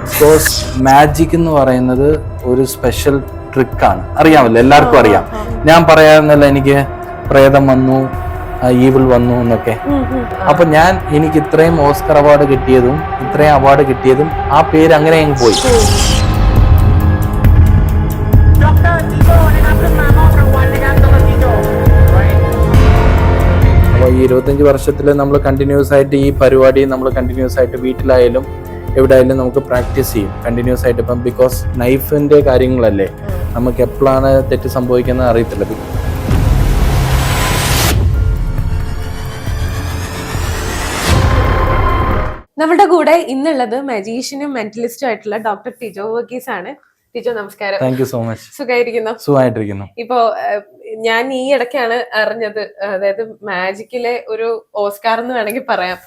Because magic എന്ന് പറയുന്നത് ഒരു സ്പെഷ്യൽ ട്രിക്കാണ് അറിയാമല്ലോ എല്ലാവർക്കും അറിയാം. ഞാൻ പറയാമെന്നല്ല എനിക്ക് പ്രേതം വന്നു ഈവിൾ വന്നു എന്നൊക്കെ. അപ്പൊ ഞാൻ എനിക്ക് ഇത്രയും ഓസ്കർ അവാർഡ് കിട്ടിയതും ഇത്രയും അവാർഡ് കിട്ടിയതും ആ പേര് അങ്ങനെ അങ്ങ് പോയി ഈ ഇരുപത്തഞ്ച് വർഷത്തിൽ നമ്മൾ കണ്ടിന്യൂസ് ആയിട്ട് ഈ പരിപാടി നമ്മൾ കണ്ടിന്യൂസ് ആയിട്ട് വീട്ടിലായാലും എവിടെയായാലും നമുക്ക് പ്രാക്ടീസ് ചെയ്യും. കണ്ടിന്യൂസ് ആയിട്ട് ഇപ്പം ബിക്കോസ് നൈഫിന്റെ കാര്യങ്ങളല്ലേ? നമുക്ക് എപ്പോഴാണ് തെറ്റ് സംഭവിക്കുന്നത് അറിയത്തില്ല. നമ്മുടെ കൂടെ ഇന്നുള്ളത് മജീഷ്യനും മെന്റലിസ്റ്റും ആയിട്ടുള്ള ഡോക്ടർ ടിജോ വർഗീസ് ആണ് ടിജോ നമസ്കാരം. താങ്ക് യു സോ മച്ച് സുഖമായിരിക്കുന്നു സുഖമായിട്ടിരിക്കുന്നു. ഇപ്പോ ഞാൻ ഈ ഇടയ്ക്കാണ് അറിഞ്ഞത് അതായത് മാജിക്കിലെ ഒരു ഓസ്കാർ എന്ന് വേണമെങ്കിൽ പറയാം.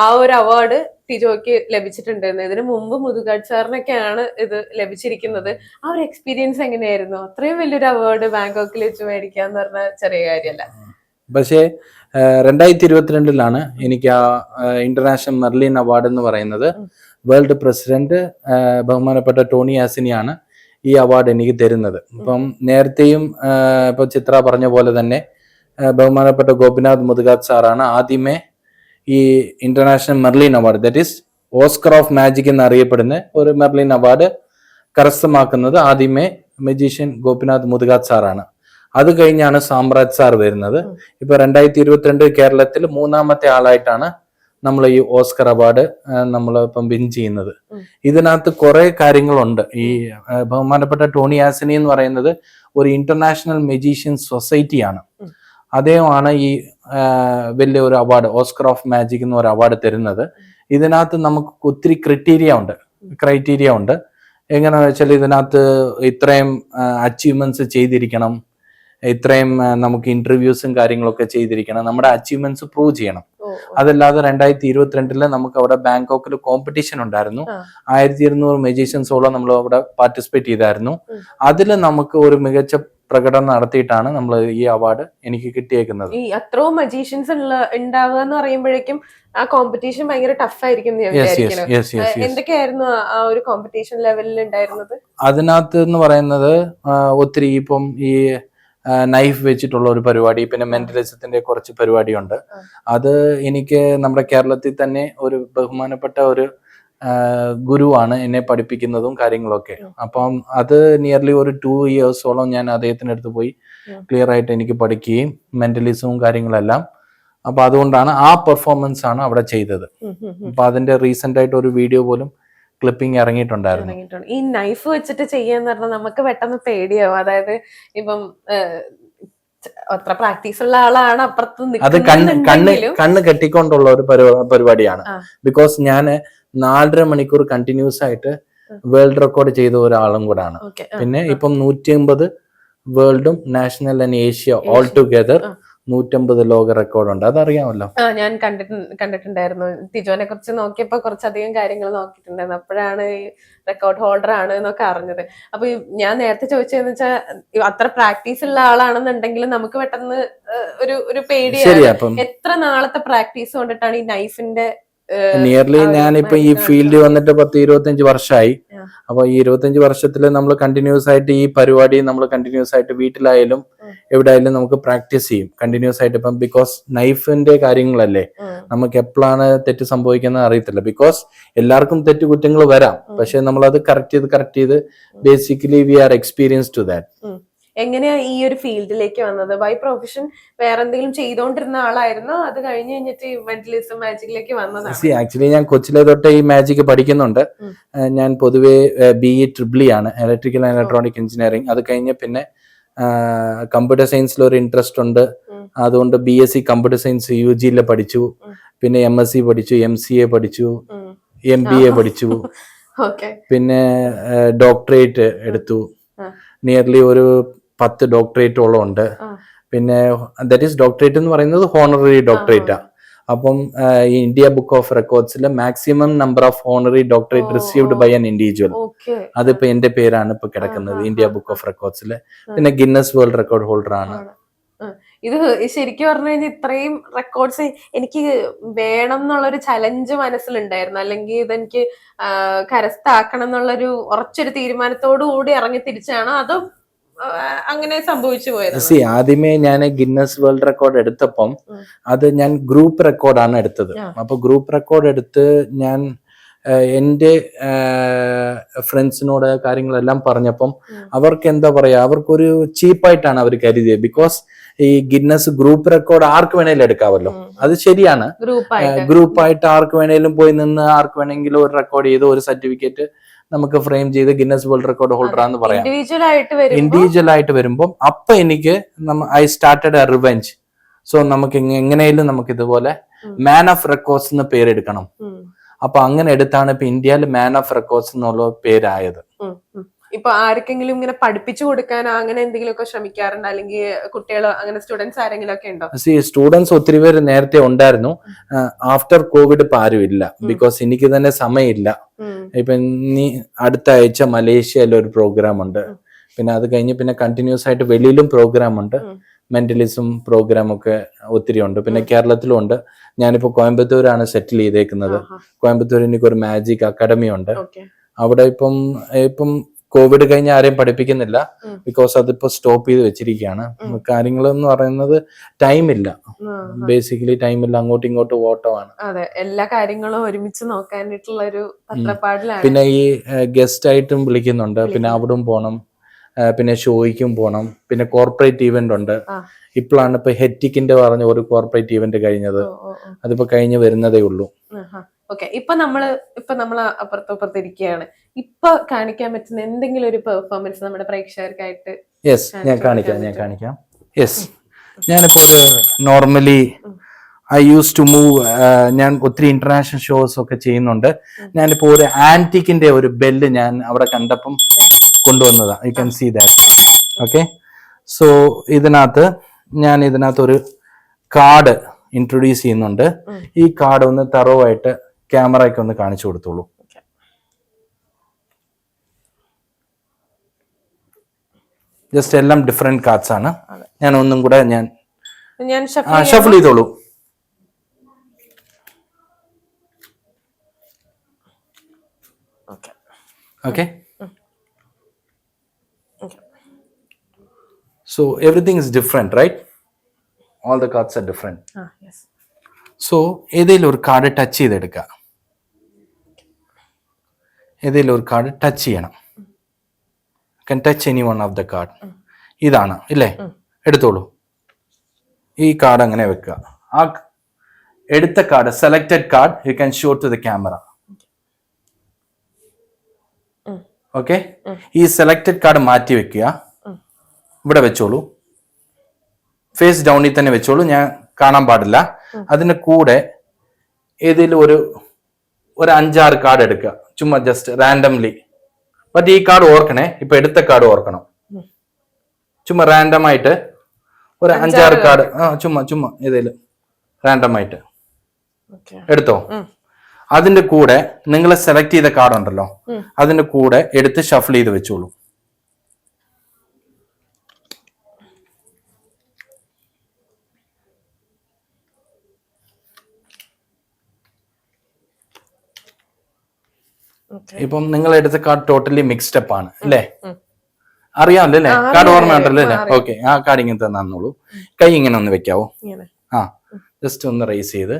ആ ഒരു അവാർഡ് ടിജോയ്ക്ക് ലഭിച്ചിട്ടുണ്ട് എന്ന്. ഇതിനു മുമ്പ് മുതുകാട് സാറിനൊക്കെയാണ് ഇത് ലഭിച്ചിരിക്കുന്നത്. ആ ഒരു എക്സ്പീരിയൻസ് എങ്ങനെയായിരുന്നു? അത്രയും വലിയൊരു അവാർഡ് ബാങ്കോക്കിൽ വെച്ച് മേടിക്കുക എന്ന് പറഞ്ഞ ചെറിയ കാര്യമല്ല. പക്ഷേ രണ്ടായിരത്തി ഇരുപത്തിരണ്ടിലാണ് എനിക്ക് ആ ഇന്റർനാഷണൽ മെർലിൻ അവാർഡ് എന്ന് പറയുന്നത്. വേൾഡ് പ്രസിഡന്റ് ബഹുമാനപ്പെട്ട ടോണി ആസിനിയാണ് ഈ അവാർഡ് എനിക്ക് തരുന്നത്. ഇപ്പം നേരത്തെയും ഇപ്പൊ ചിത്ര പറഞ്ഞ പോലെ തന്നെ ബഹുമാനപ്പെട്ട ഗോപിനാഥ് മുതുകാത് സാറാണ് ആദ്യമേ ഈ international Merlin award that is Oscar of magic എന്നറിയപ്പെടുന്ന ഒരു മെർലിൻ അവാർഡ് കരസ്ഥമാക്കുന്നത് ആദ്യമേ മജീഷ്യൻ ഗോപിനാഥ് മുതുകാത് സാറാണ്. അത് കഴിഞ്ഞാണ് സാമ്രാജ് സാർ വരുന്നത്. ഇപ്പൊ രണ്ടായിരത്തി ഇരുപത്തിരണ്ട് കേരളത്തിൽ മൂന്നാമത്തെ ആളായിട്ടാണ് നമ്മൾ ഈ ഓസ്കർ അവാർഡ് നമ്മൾ ഇപ്പം വിൻ ചെയ്യുന്നത്. ഇതിനകത്ത് കുറെ കാര്യങ്ങളുണ്ട്. ഈ ബഹുമാനപ്പെട്ട ടോണി ആസിനി എന്ന് പറയുന്നത് ഒരു ഇന്റർനാഷണൽ മെജീഷ്യൻ സൊസൈറ്റിയാണ്. അദ്ദേഹമാണ് ഈ വലിയ ഒരു അവാർഡ് ഓസ്കർ ഓഫ് മാജിക് എന്ന് ഒരു അവാർഡ് തരുന്നത്. ഇതിനകത്ത് നമുക്ക് ഒത്തിരി ക്രിറ്റീരിയ ഉണ്ട് ക്രൈറ്റീരിയ ഉണ്ട്. എങ്ങനെയാണെന്ന് വെച്ചാൽ ഇതിനകത്ത് ഇത്രയും അച്ചീവ്മെന്റ്സ് ചെയ്തിരിക്കണം. ഇത്രയും നമുക്ക് ഇന്റർവ്യൂസും കാര്യങ്ങളൊക്കെ ചെയ്തിരിക്കണം. നമ്മുടെ അച്ചീവ്മെന്റ്സ് പ്രൂവ് ചെയ്യണം. അതല്ലാതെ രണ്ടായിരത്തി ഇരുപത്തിരണ്ടിൽ നമുക്ക് അവിടെ ബാങ്കോക്കിൽ കോമ്പറ്റീഷൻ ഉണ്ടായിരുന്നു. ആയിരത്തി ഇരുന്നൂറ് മെജീഷ്യൻസോളം നമ്മൾ അവിടെ പാർട്ടിസിപ്പേറ്റ് ചെയ്തായിരുന്നു. അതിൽ നമുക്ക് ഒരു മികച്ച പ്രകടനം നടത്തിയിട്ടാണ് നമ്മൾ ഈ അവാർഡ് എനിക്ക് കിട്ടിയേക്കുന്നത്. ഈ അത്രയും മജീഷ്യൻസ് ഉണ്ടാവുക എന്ന് പറയുമ്പോഴേക്കും ആ കോമ്പറ്റീഷൻ ഭയങ്കര ടഫ് ആയിരിക്കും എന്തൊക്കെയായിരുന്നു ആ ഒരു കോമ്പറ്റീഷൻ ലെവലിൽ ഉണ്ടായിരുന്നത്? അതിനകത്ത് എന്ന് പറയുന്നത് ഒത്തിരി ഇപ്പം ഈ നൈഫ് വെച്ചിട്ടുള്ള ഒരു പരിപാടി പിന്നെ മെന്റലിസത്തിന്റെ കുറച്ച് പരിപാടിയുണ്ട്. അത് എനിക്ക് നമ്മുടെ കേരളത്തിൽ തന്നെ ഒരു ബഹുമാനപ്പെട്ട ഒരു ഗുരുവാണ് എന്നെ പഠിപ്പിക്കുന്നതും കാര്യങ്ങളൊക്കെ. അപ്പം അത് നിയർലി ഒരു ടു ഇയേഴ്സോളം ഞാൻ അദ്ദേഹത്തിന്റെ അടുത്ത് പോയി ക്ലിയർ ആയിട്ട് എനിക്ക് പഠിക്കുകയും മെന്റലിസവും കാര്യങ്ങളെല്ലാം. അപ്പൊ അതുകൊണ്ടാണ് ആ പെർഫോമൻസ് ആണ് അവിടെ ചെയ്തത്. അപ്പൊ അതിന്റെ റീസെന്റ് ആയിട്ട് ഒരു വീഡിയോ പോലും ക്ലിപ്പിംഗ് ഇറങ്ങിയിട്ടുണ്ടായിരുന്നു. ഇറങ്ങിയിട്ടുണ്ട്. ഈ നൈഫ് വെച്ചിട്ട് ചെയ്യാന്ന് പറഞ്ഞാൽ നമുക്ക് പെട്ടെന്ന് പേടിയാവും. അതായത് ഇപ്പം അത്ര പ്രാക്ടീസ് ഉള്ള ആളാണ് അപ്പുറത്ത് അത് കണ്ണ് കണ്ണ് കണ്ണ് കെട്ടിക്കൊണ്ടുള്ള ഒരു പരിപാടിയാണ്. ബിക്കോസ് ഞാൻ നാലര മണിക്കൂർ കണ്ടിന്യൂസ് ആയിട്ട് വേൾഡ് റെക്കോർഡ് ചെയ്ത ഒരാളും കൂടാണ്. പിന്നെ ഇപ്പം നൂറ്റി അമ്പത് വേൾഡും national and Asia all together. നൂറ്റമ്പത് ലോക റെക്കോർഡുണ്ട്. അതറിയാമല്ലോ. ആ ഞാൻ കണ്ടിട്ട് കണ്ടിട്ടുണ്ടായിരുന്നു. തിജോനെ കുറിച്ച് നോക്കിയപ്പോ കുറച്ചധികം കാര്യങ്ങൾ നോക്കിയിട്ടുണ്ടായിരുന്നു. അപ്പോഴാണ് ഈ റെക്കോർഡ് ഹോൾഡർ ആണ് എന്നൊക്കെ അറിഞ്ഞത്. അപ്പൊ ഞാൻ നേരത്തെ ചോദിച്ചതെന്ന് വെച്ചാൽ അത്ര പ്രാക്ടീസ് ഉള്ള ആളാണെന്നുണ്ടെങ്കിൽ നമുക്ക് പെട്ടെന്ന് ഒരു ഒരു പേടിയാണ്. എത്ര നാളത്തെ പ്രാക്ടീസ് കൊണ്ടിട്ടാണ് ഈ നൈഫിന്റെ നിയർലി ഞാനിപ്പോ ഈ ഫീൽഡിൽ വന്നിട്ട് പത്ത് ഇരുപത്തിയഞ്ച് വർഷമായി. അപ്പൊ ഈ ഇരുപത്തഞ്ച് വർഷത്തിൽ നമ്മൾ കണ്ടിന്യൂസ് ആയിട്ട് ഈ പരിപാടി നമ്മൾ കണ്ടിന്യൂസ് ആയിട്ട് വീട്ടിലായാലും. എവിടെയായാലും നമുക്ക് പ്രാക്ടീസ് ചെയ്യും. കണ്ടിന്യൂസ് ആയിട്ട് ഇപ്പം ബിക്കോസ് നൈഫിന്റെ കാര്യങ്ങളല്ലേ? നമുക്ക് എപ്പോഴാണ് തെറ്റ് സംഭവിക്കുന്നത് അറിയത്തില്ല. ബിക്കോസ് എല്ലാവർക്കും തെറ്റ് കുറ്റങ്ങൾ വരാം. പക്ഷെ നമ്മൾ അത് കറക്റ്റ് ചെയ്ത് കറക്റ്റ് ചെയ്ത് basically we are experience to that എങ്ങനെയാ ഈ ഒരു ഫീൽഡിലേക്ക് വന്നത്? ബൈ പ്രൊഫഷൻ വേറെ എന്തെങ്കിലും ചെയ്തോണ്ടിരുന്ന ആളായിരുന്നോ? അത് കഴിഞ്ഞ് കഴിഞ്ഞിട്ട് മെന്റലിസം മാജിക്കിലേക്ക് വന്നതാണ്. ആക്ച്വലി ഞാൻ കൊച്ചിലെ തൊട്ട് ഈ മാജിക് പഠിക്കുന്നുണ്ട്. ഞാൻ പൊതുവേ ബി ഇ ട്രിപ്ലി ആണ്. ഇലക്ട്രിക്കൽ ആൻഡ് ഇലക്ട്രോണിക് എഞ്ചിനീയറിംഗ് അത് കഴിഞ്ഞ് പിന്നെ കമ്പ്യൂട്ടർ സയൻസിൽ ഒരു ഇൻട്രസ്റ്റ് ഉണ്ട്. അതുകൊണ്ട് B S C computer science U ജിയിൽ പഠിച്ചു. പിന്നെ എം എസ് സി പഠിച്ചു എം സി എ പഠിച്ചു എം ബി എ പഠിച്ചു. ഓക്കെ പിന്നെ ഡോക്ടറേറ്റ് എടുത്തു. നിയർലി ഒരു പത്ത് ഡോക്ടറേറ്റോളം ഉണ്ട് പിന്നെ ദറ്റ് ഈസ് ഡോക്ടറേറ്റ് എന്ന് പറയുന്നത് ഹോണററി ഡോക്ടറേറ്റാ അപ്പം India book of റെക്കോർഡ്സിൽ maximum number of honorary doctorate received by an individual അതിപ്പോ എന്റെ പേരാണ് ഇപ്പൊ കിടക്കുന്നത് ഇന്ത്യ ബുക്ക് ഓഫ് റെക്കോർഡ്സിൽ പിന്നെ ഗിന്നസ് വേൾഡ് റെക്കോർഡ് ഹോൾഡർ ആണ്. ഇത് ശരിക്കും പറഞ്ഞു കഴിഞ്ഞാൽ ഇത്രയും റെക്കോർഡ്സ് എനിക്ക് വേണം എന്നുള്ളൊരു ചലഞ്ച് മനസ്സിലുണ്ടായിരുന്നു. അല്ലെങ്കിൽ ഇതെനിക്ക് കരസ്ഥാക്കണം എന്നുള്ളൊരു ഉറച്ചൊരു തീരുമാനത്തോടു കൂടി ഇറങ്ങി തിരിച്ചാണോ? അതോ അങ്ങനെ സംഭവിച്ചു പോയത് സി ആദ്യമേ ഞാൻ ഗിന്നസ് വേൾഡ് റെക്കോർഡ് എടുത്തപ്പം അത് ഞാൻ ഗ്രൂപ്പ് റെക്കോർഡാണ് എടുത്തത്. അപ്പൊ ഗ്രൂപ്പ് റെക്കോർഡ് എടുത്ത് ഞാൻ എന്റെ എന്റെ ഫ്രണ്ട്സിനോട് കാര്യങ്ങളെല്ലാം പറഞ്ഞപ്പം. അവർക്ക് എന്താ പറയാ അവർക്കൊരു ചീപ്പായിട്ടാണ് അവർ കരുതിയത്. ബിക്കോസ് ഈ ഗിന്നസ് ഗ്രൂപ്പ് റെക്കോർഡ് ആർക്ക് വേണേലും എടുക്കാമല്ലോ അത് ശരിയാണ്. ഗ്രൂപ്പായിട്ട് ആർക്ക് വേണേലും പോയി നിന്ന് ആർക്ക് വേണമെങ്കിലും ഒരു റെക്കോർഡ് ചെയ്ത് ഒരു സർട്ടിഫിക്കറ്റ് നമുക്ക് ഫ്രെയിം ചെയ്ത് ഗിന്നസ് വേൾഡ് റെക്കോർഡ് ഹോൾഡർ ആണെന്ന് പറയാം. ഇൻഡിവിജ്വൽ ആയിട്ട് വരുമ്പോൾ അപ്പൊ എനിക്ക് I started a revenge so നമുക്ക് എങ്ങ- എങ്ങനെയും നമുക്ക് ഇതുപോലെ മാൻ ഓഫ് റെക്കോർഡ്സ് എന്ന് പേരെടുക്കണം. അപ്പൊ അങ്ങനെ എടുത്താണ് ഇപ്പൊ ഇന്ത്യയിൽ മാൻ ഓഫ് റെക്കോർഡ്സ് എന്നുള്ള പേരായത്. ഇപ്പൊ ആർക്കെങ്കിലും ഇങ്ങനെ പഠിപ്പിച്ചു കൊടുക്കാൻ അങ്ങനെ എന്തെങ്കിലും ഒക്കെ ശ്രമിക്കാറുണ്ട്? അല്ലെങ്കിൽ കുട്ടികളോ അങ്ങനെ സ്റ്റുഡൻസ് ആരെങ്കിലും ഒക്കെ ഉണ്ടോ? സി സ്റ്റുഡൻസ് ഒത്തിരി പേര് നേരത്തെ ഉണ്ടായിരുന്നു. ആഫ്റ്റർ കോവിഡ് ഇപ്പൊ ആരും ഇല്ല. ബിക്കോസ് എനിക്ക് തന്നെ സമയമില്ല. ഇപ്പൊ നീ അടുത്ത ആഴ്ച മലേഷ്യയിൽ ഒരു പ്രോഗ്രാം ഉണ്ട്. പിന്നെ അത് കഴിഞ്ഞ് പിന്നെ കണ്ടിന്യൂസ് ആയിട്ട് വെളിയിലും പ്രോഗ്രാം ഉണ്ട്. മെന്റലിസം പ്രോഗ്രാം ഒക്കെ ഒത്തിരി ഉണ്ട്. പിന്നെ കേരളത്തിലും ഉണ്ട്. ഞാനിപ്പോ കോയമ്പത്തൂരാണ് സെറ്റിൽ ചെയ്തേക്കുന്നത്. കോയമ്പത്തൂർ എനിക്ക് ഒരു മാജിക് അക്കാഡമി ഉണ്ട്. അവിടെ ഇപ്പം ഇപ്പം കോവിഡ് കഴിഞ്ഞ് ആരെയും പഠിപ്പിക്കുന്നില്ല. ബിക്കോസ് അതിപ്പോ സ്റ്റോപ്പ് ചെയ്ത് വെച്ചിരിക്കുകയാണ്. കാര്യങ്ങൾ എന്ന് പറയുന്നത് ടൈം ഇല്ല. ബേസിക്കലി ടൈം ഇല്ല. അങ്ങോട്ടും ഇങ്ങോട്ടും ഓട്ടമാണ്. അതെ എല്ലാ കാര്യങ്ങളും ഒരുമിച്ച് നോക്കാനായിട്ടുള്ള ഒരു പിന്നെ ഈ ഗസ്റ്റ് ആയിട്ടും വിളിക്കുന്നുണ്ട്. പിന്നെ. അവിടും പോണം. പിന്നെ ഷോയ്ക്കും പോണം. പിന്നെ കോർപ്പറേറ്റ് ഇവന്റ് ഉണ്ട്. ഇപ്പോഴാണ് ഇപ്പൊ ഹെറ്റിക്കിന്റെ പറഞ്ഞ ഒരു കോർപ്പറേറ്റ് ഇവന്റ് കഴിഞ്ഞത്. അതിപ്പോ കഴിഞ്ഞ് വരുന്നതേ ഉള്ളൂ. ഓക്കെ ഇപ്പൊ നമ്മൾ ഇപ്പൊ നമ്മൾ അപ്പുറത്തപ്പുറത്ത് ഇരിക്കുകയാണ്. ഇപ്പൊ കാണിക്കാൻ പറ്റുന്ന എന്തെങ്കിലും ഒരു പെർഫോമൻസ് നമ്മുടെ പ്രേക്ഷകർക്കായിട്ട് യെസ് ഞാൻ കാണിക്കാം ഞാൻ കാണിക്കാം. യെസ് ഞാനിപ്പോ ഒരു normally I use to move ഞാൻ ഒത്തിരി ഇന്റർനാഷണൽ ഷോസ് ഒക്കെ ചെയ്യുന്നുണ്ട്. ഞാനിപ്പോ ഒരു ആന്റിക്കിന്റെ ഒരു ബെല്ല് ഞാൻ അവിടെ കണ്ടപ്പം കൊണ്ടുവന്നതാ. You can see that okay so ഇതിനകത്ത് ഞാൻ ഇതിനകത്ത് ഒരു കാർഡ് ഇൻട്രൊഡ്യൂസ് ചെയ്യുന്നുണ്ട്. ഈ കാർഡ് ഒന്ന് തറവായിട്ട് ക്യാമറയ്ക്ക് ഒന്ന് കാണിച്ചു കൊടുത്തോളൂ. ജസ്റ്റ് എല്ലാം ഡിഫറെന്റ് കാർഡ്സ് ആണ്. ഞാൻ ഒന്നും കൂടെ ഞാൻ ഷഫിൾ ചെയ്തോളൂ. Okay. So everything is different right all the cards are different so ഏതെങ്കിലും ഒരു കാർഡ് ടച്ച് ചെയ്തെടുക്കുക ഏതെങ്കിലും ഒരു കാർഡ് ടച്ച് ചെയ്യണം. Can touch any one of the card ഇതാണ് ഇല്ലേ? എടുത്തോളൂ. ഈ കാർഡ് അങ്ങനെ വെക്കുക. ആ എടുത്ത card selected card you can show to the camera. Okay ഈ സെലക്റ്റഡ് കാർഡ് മാറ്റി വെക്കുക. ഇവിടെ വെച്ചോളൂ. ഫേസ് ഡൗണിൽ തന്നെ വെച്ചോളൂ. ഞാൻ കാണാൻ പാടില്ല. അതിന് കൂടെ ഏതെങ്കിലും ഒരു ഒരു അഞ്ചാറ് കാർഡ് എടുക്കുക. ചുമ്മാ ജസ്റ്റ് റാൻഡംലി ബട്ട് ഈ കാർഡ് ഓർക്കണേ. ഇപ്പൊ എടുത്ത കാർഡ് ഓർക്കണം. ചുമ്മാ റാൻഡം ആയിട്ട് ഒരു അഞ്ചാറ് കാർഡ് ആ ചുമ്മാ ചുമ്മാ ഏതെങ്കിലും റാൻഡം ആയിട്ട്. എടുത്തോ? അതിന്റെ കൂടെ നിങ്ങൾ സെലക്ട് ചെയ്ത കാർഡ് ഉണ്ടല്ലോ. അതിന്റെ കൂടെ എടുത്ത് ഷഫിൾ ചെയ്ത് വെച്ചോളൂ. ഇപ്പം നിങ്ങൾ എടുത്ത കാർഡ് ടോട്ടലി മിക്സ്ഡ് അപ്പ് ആണ് അല്ലേ? അറിയാമല്ലേ അല്ലേ? കാർഡ് ഓർമ്മയുണ്ടല്ലോ അല്ലേ? ഓക്കെ ആ കാർഡ് ഇങ്ങനെ തന്നോളൂ കൈ ഇങ്ങനെ ഒന്ന് വെക്കാവോ? ആ ജസ്റ്റ് ഒന്ന് റേസ് ചെയ്ത്.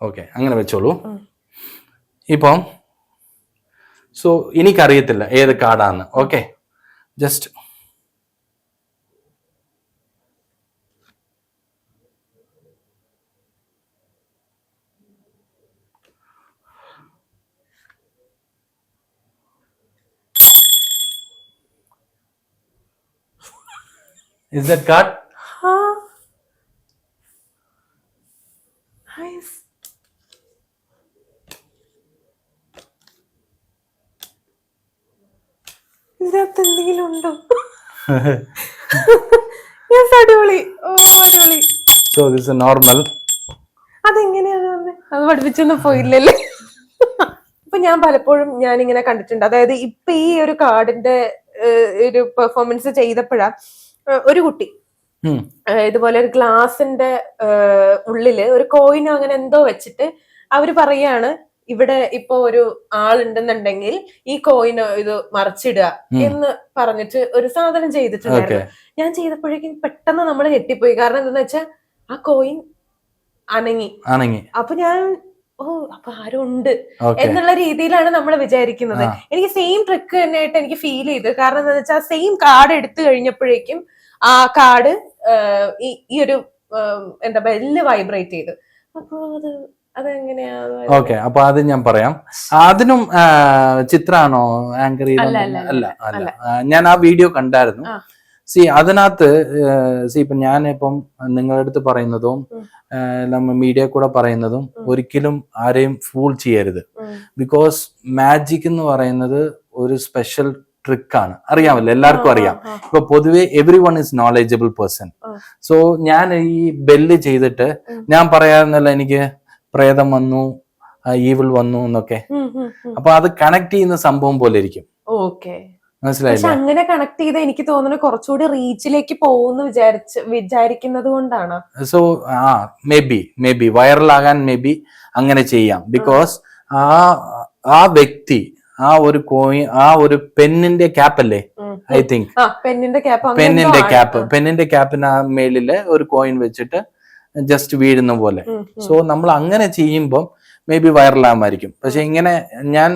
ഓക്കെ അങ്ങനെ വെച്ചോളൂ. ഇപ്പം സോ എനിക്കറിയത്തില്ല ഏത് കാർഡാന്ന് okay just Is that cut? Huh? Nice. ഇതിനകത്ത് എന്തെങ്കിലും ഉണ്ടോ യെസ് അടിപൊളി ഓ അടിപൊളി സോ a normal. അതെങ്ങനെയാണ് വന്നത് അത് പഠിപ്പിച്ചൊന്നും പോയില്ലല്ലേ ഇപ്പൊ ഞാൻ പലപ്പോഴും ഞാൻ ഇങ്ങനെ കണ്ടിട്ടുണ്ട് അതായത് ഇപ്പൊ ഈ ഒരു കാർഡിന്റെ ഒരു പെർഫോമൻസ് ചെയ്തപ്പോഴാ ഒരു കുട്ടി. ഇതുപോലെ ഒരു ഗ്ലാസിന്റെ ഉള്ളിൽ ഒരു കോയിനോ അങ്ങനെ എന്തോ വെച്ചിട്ട് അവർ പറയാണ് ഇവിടെ ഇപ്പൊ ഒരു ആളുണ്ടെന്നുണ്ടെങ്കിൽ ഈ കോയിനോ ഇത് മറിച്ചിടുക എന്ന് പറഞ്ഞിട്ട് ഒരു സാധനം ചെയ്തിട്ടുണ്ടായിരുന്നു. ഞാൻ ചെയ്തപ്പോഴേക്കും പെട്ടെന്ന് നമ്മൾ ഞെട്ടിപ്പോയി. കാരണം എന്താന്ന് വെച്ചാൽ ആ കോയിൻ അനങ്ങി. അനങ്ങി. അപ്പൊ ഞാൻ ഓ അപ്പൊ ആരും ഉണ്ട് എന്നുള്ള രീതിയിലാണ് നമ്മൾ വിചാരിക്കുന്നത്. എനിക്ക് സെയിം ട്രിക്ക് തന്നെയായിട്ട് എനിക്ക് ഫീൽ ചെയ്തു. കാരണം എന്താ വെച്ചാൽ സെയിം കാർഡ് എടുത്തു കഴിഞ്ഞപ്പോഴേക്കും ആ കാർഡ് ഈ ഒരു എന്താ ബെല്ല് വൈബ്രേറ്റ് ചെയ്തു. അപ്പൊ അത് ഓക്കെ അപ്പൊ അത് ഞാൻ പറയാം. അതിനും ചിത്രാണോ ആങ്കർ അല്ല, അല്ല, അല്ല ഞാൻ ആ വീഡിയോ കണ്ടായിരുന്നു. സി അതിനകത്ത് സി ഇപ്പൊ ഞാൻ ഇപ്പം നിങ്ങളുടെ അടുത്ത് പറയുന്നതും നമ്മ മീഡിയ കൂടെ പറയുന്നതും. ഒരിക്കലും ആരെയും ഫൂൾ ചെയ്യരുത്. ബിക്കോസ് മാജിക് എന്ന് പറയുന്നത് ഒരു സ്പെഷ്യൽ ട്രിക്കാണ് അറിയാമല്ലോ എല്ലാവർക്കും അറിയാം. ഇപ്പൊ പൊതുവെ every one is knowledgeable person. So ഞാൻ ഈ ബെല്ല് ചെയ്തിട്ട്. ഞാൻ പറയാറുന്നല്ല എനിക്ക് പ്രേതം വന്നു ഈവിൾ വന്നു എന്നൊക്കെ. അപ്പൊ അത് കണക്ട് ചെയ്യുന്ന സംഭവം പോലെ ഇരിക്കും മനസ്സിലായില്ലേ? അങ്ങനെ കണക്ട് ചെയ്ത എനിക്ക് തോന്നുന്നു കുറച്ചുകൂടി റീച്ചിലേക്ക് പോകുന്നു വിചാരിച്ച് വിചാരിക്കുന്നത് കൊണ്ടാണ്. സോ ആ മേ ബി മേ ബി വൈറലാകാൻ മേ ബി അങ്ങനെ ചെയ്യാം. ബിക്കോസ് ആ ആ വ്യക്തി ആ ഒരു കോയിൻ ആ ഒരു പെന്നിന്റെ ക്യാപ്പ് അല്ലേ? ഐ തിങ്ക് പെന്നിന്റെ ക്യാപ്പ് പെന്നിന്റെ ക്യാപ്പ് പെന്നിന്റെ ക്യാപ്പിന് ആ. മേളിൽ ഒരു കോയിൻ വെച്ചിട്ട് ജസ്റ്റ് വീഴുന്ന പോലെ. സോ നമ്മൾ അങ്ങനെ ചെയ്യുമ്പം മേ ബി വൈറലാകുമായിരിക്കും പക്ഷെ ഇങ്ങനെ ഞാൻ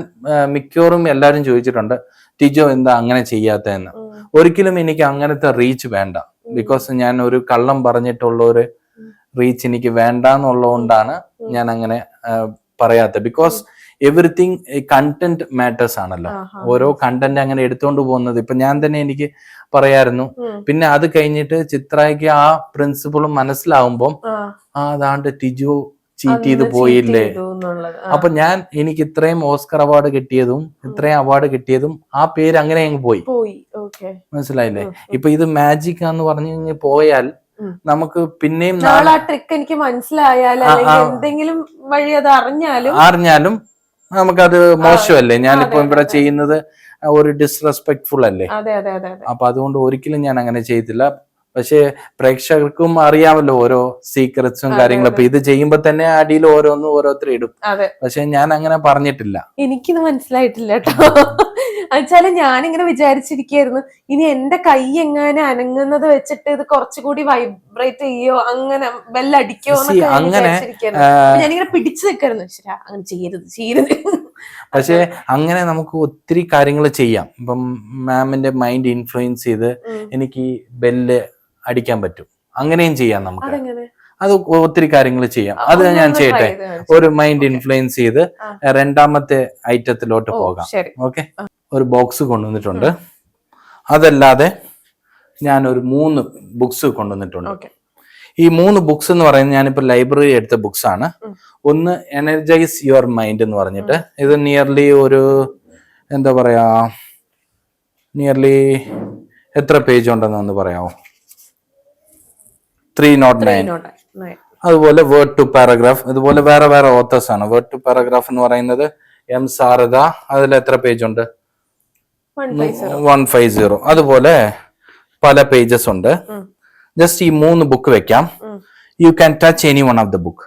മിക്കവാറും എല്ലാവരും ചോദിച്ചിട്ടുണ്ട് ടിജോ എന്താ അങ്ങനെ ചെയ്യാത്തതെന്ന്. ഒരിക്കലും എനിക്ക് അങ്ങനത്തെ റീച്ച് വേണ്ട. ബിക്കോസ് ഞാൻ ഒരു കള്ളം പറഞ്ഞിട്ടുള്ള ഒരു റീച്ച് എനിക്ക് വേണ്ട എന്നുള്ളതുകൊണ്ടാണ് ഞാൻ അങ്ങനെ പറയാത്തത്. ബിക്കോസ് എവറിത്തിങ് കണ്ടന്റ് മാറ്റേഴ്സ് ആണല്ലോ. ഓരോ കണ്ടന്റ് അങ്ങനെ എടുത്തുകൊണ്ട് പോകുന്നത്. ഇപ്പൊ ഞാൻ തന്നെ എനിക്ക് പറയായിരുന്നു. പിന്നെ അത് കഴിഞ്ഞിട്ട് ചിത്രയ്ക്ക് ആ പ്രിൻസിപ്പിളും മനസ്സിലാവുമ്പം ആ അതാണ്ട് ടിജു ചീറ്റ് ചെയ്ത് പോയില്ലേ? അപ്പൊ ഞാൻ എനിക്ക് ഇത്രയും ഓസ്കർ അവാർഡ് കിട്ടിയതും ഇത്രയും അവാർഡ് കിട്ടിയതും ആ പേര് അങ്ങനെ അങ്ങ് പോയി. മനസ്സിലായില്ലേ? ഇപ്പൊ ഇത് മാജിക് എന്ന് പറഞ്ഞു കഴിഞ്ഞ് പോയാൽ നമുക്ക് പിന്നെയും ട്രിക്ക് എനിക്ക് ആ. എന്തെങ്കിലും വഴി അത് അറിഞ്ഞാലും അറിഞ്ഞാലും നമുക്കത് മോശമല്ലേ? ഞാനിപ്പോ ഇവിടെ ചെയ്യുന്നത് ഒരു ഡിസ്റെസ്പെക്ട്ഫുൾ അല്ലേ? അപ്പൊ അതുകൊണ്ട് ഒരിക്കലും ഞാൻ അങ്ങനെ ചെയ്തില്ല. പക്ഷെ പ്രേക്ഷകർക്കും അറിയാമല്ലോ ഓരോ സീക്രറ്റ്സും കാര്യങ്ങളും. അപ്പൊ ഇത് ചെയ്യുമ്പോ തന്നെ അടിയിൽ ഓരോന്നും ഓരോരുത്തർ ഇടും. അതെ. പക്ഷെ ഞാൻ അങ്ങനെ പറഞ്ഞിട്ടില്ല. എനിക്കിത് മനസ്സിലായിട്ടില്ല കേട്ടോ. എന്നുവെച്ചാൽ ഞാനിങ്ങനെ വിചാരിച്ചിരിക്കായിരുന്നു ഇനി എന്റെ കൈ എങ്ങനെ അനങ്ങുന്നത് വെച്ചിട്ട് ഇത് കുറച്ചുകൂടി വൈബ്രേറ്റ് ചെയ്യോ അങ്ങനെ ബെല്ലടിക്കോ അങ്ങനെ, ഞാനിങ്ങനെ പിടിച്ചു നിൽക്കായിരുന്നു അങ്ങനെ ചെയ്യരുത് ചെയ്യരുത്. പക്ഷേ അങ്ങനെ നമുക്ക് ഒത്തിരി കാര്യങ്ങൾ ചെയ്യാം. ഇപ്പം മാമിന്റെ മൈൻഡ് ഇൻഫ്ലുവൻസ് ചെയ്ത് എനിക്ക് ബെല്ല് അടിക്കാൻ പറ്റും. അങ്ങനെയും ചെയ്യാം നമുക്ക്. അത് ഒത്തിരി കാര്യങ്ങൾ ചെയ്യാം. അത് ഞാൻ ചെയ്യട്ടെ. ഒരു മൈൻഡ് ഇൻഫ്ലുവൻസ് ചെയ്ത് രണ്ടാമത്തെ ഐറ്റത്തിലോട്ട് പോകാം. ഓക്കെ ഒരു ബോക്സ് കൊണ്ടുവന്നിട്ടുണ്ട്. അതല്ലാതെ ഞാൻ ഒരു മൂന്ന് ബുക്സ് കൊണ്ടുവന്നിട്ടുണ്ട്. ഈ മൂന്ന് ബുക്സ് എന്ന് പറയുന്നത് ഞാനിപ്പോ ലൈബ്രറി എടുത്ത ബുക്സ് ആണ്. ഒന്ന് എനർജൈസ് യുവർ മൈൻഡ് എന്ന് പറഞ്ഞിട്ട്. ഇത് നിയർലി ഒരു എന്താ പറയാ നിയർലി എത്ര പേജ് ഉണ്ടെന്ന് ഒന്ന് പറയാമോ? ത്രീ നോട്ട് നയൻ അതുപോലെ വേർഡ് ടു പാരഗ്രാഫ് അതുപോലെ വേറെ വേറെ ഓത്തേഴ്സ് ആണ്. വേർഡ് ടു പാരഗ്രാഫ് എന്ന് പറയുന്നത് എം സാരദ അതിൽ എത്ര പേജ് ഉണ്ട്? വൺ ഫൈവ് സീറോ അതുപോലെ പല പേജസ് ഉണ്ട്. ജസ്റ്റ് ഈ മൂന്ന് ബുക്ക് വെക്കാം. You can touch any one of the book